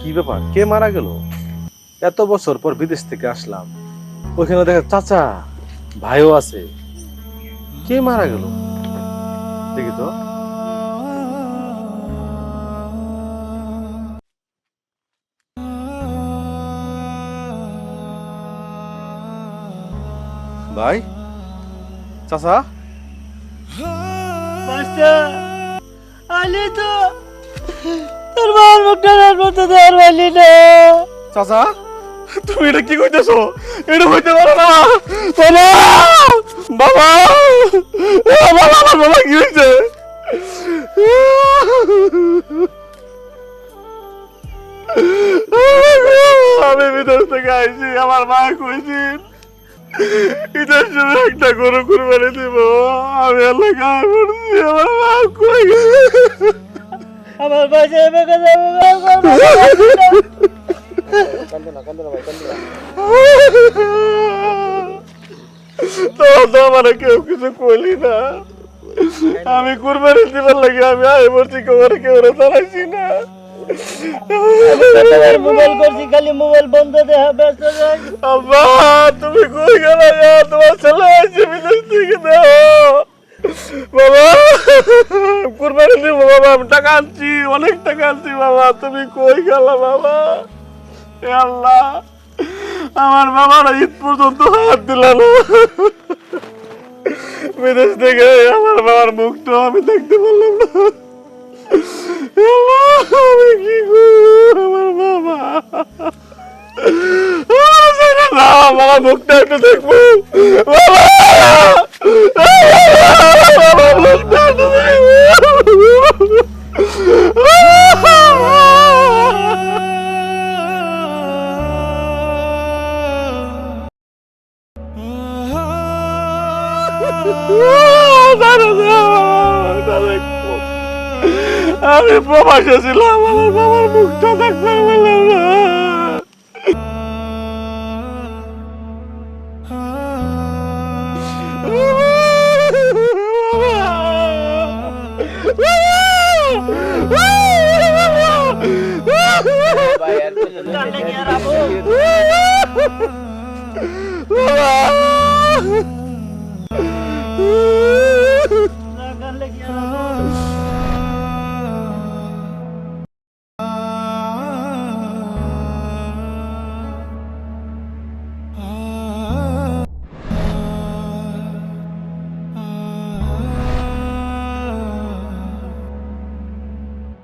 কি ব্যাপার? কে মারা গেল? এত বছর পর বিদেশ থেকে আসলাম। ওখানে দেখা চাচা, ভাইও আছে। কে মারা গেল? দেখি তো। ভাই। চাচা? মাস্টার আলি তো। তোর মার মুখটা রাত মতো ধর পারলি না। চাচা? তুমি এটা কি কইতেছো? এটা হইতে পারে না। বাবা! বাবা! বাবা আমার বাবা কি হয়েছে আমি বিদেশ থেকে আইছি আমার মা কইছি একটা গরু কুরবানি দিব। আমি আল্লাহ গায়ে পড়ছি আমার কই আমার পাশে বেঁকে যাবে তো তো আমার কেউ কিছু কইলি না। আমি কুরবানি দিবার লাগে আমি আই বলছি কেউ কেউ চালাইছি না। খালি মোবাইল বন্ধ তুমি কই তোমার দাও বাবা অনেক টাকা বাবা, তুমি কই বাবা? আল্লাহ, আমার বাবার ঈদ পর্যন্ত হাত দিল না। বিদেশ থেকে আমার বাবার মুখটা আমি দেখতে পারলাম না। এ আল্লাহ, আমি কি করব আমার বাবা আমার ছেলে না, বাবা আমি প্রবাসে ছিলাম আমার বাবার মুখটা দেখতে পেলাম না বাবা